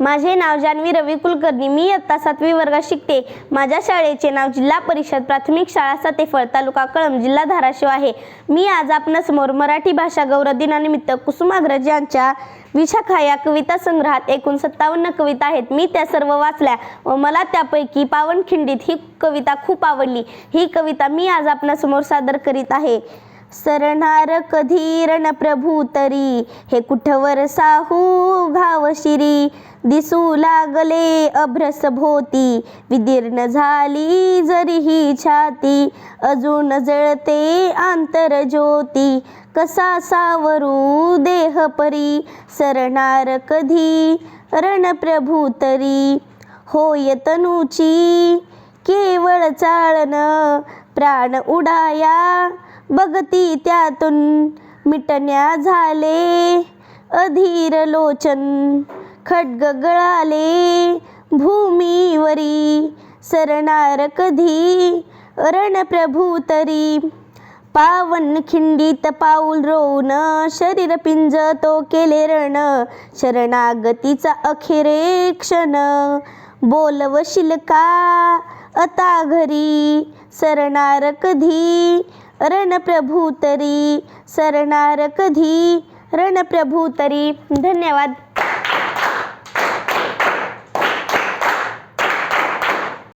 माझे नाव जान्हवी रवी कुलकर्णी. मी इयत्ता सातवी वर्गात शिकते. माझ्या शाळेचे नाव जिल्हा परिषद प्राथमिक शाळा सतेफळ तालुका कळम जिल्हा धाराशिव आहे. मी आज आपणासमोर मराठी भाषा गौरव दिनानिमित्त कुसुमाग्रज यांच्या विशाखा या कविता संग्रहात एकूण सत्तावन्न कविता आहेत. मी त्या सर्व वाचल्या व मला त्यापैकी पावनखिंडीत ही कविता खूप आवडली. ही कविता मी आज आपणासमोर सादर करीत आहे. सरणार कधी रणप्रभू तरी? हे कुठवर साहू घावशिरी दिसू लागले अभ्रस भोवती. विदीर्ण झाली जरी ही छाती अजून जळते आंतर ज्योती. कसा सावरू देह परी सरणार कधी? रणप्रभू तरी. होय तनूची केवळ चाळण प्राण उडाया. बघती त्यातून मिटण्या झाले अधीर लोचन. खड्गगळाले भूमीवरी सरणार कधी? रणप्रभू तरी. पावन खिंडीत पाऊल रोवून शरीर पिंज तो केले रण. शरणागतीचा अखेरे क्षण. बोलवशील का आता घरी. सरणार कधी? रणप्रभू तरी. सरणार कधी? रणप्रभू तरी. धन्यवाद.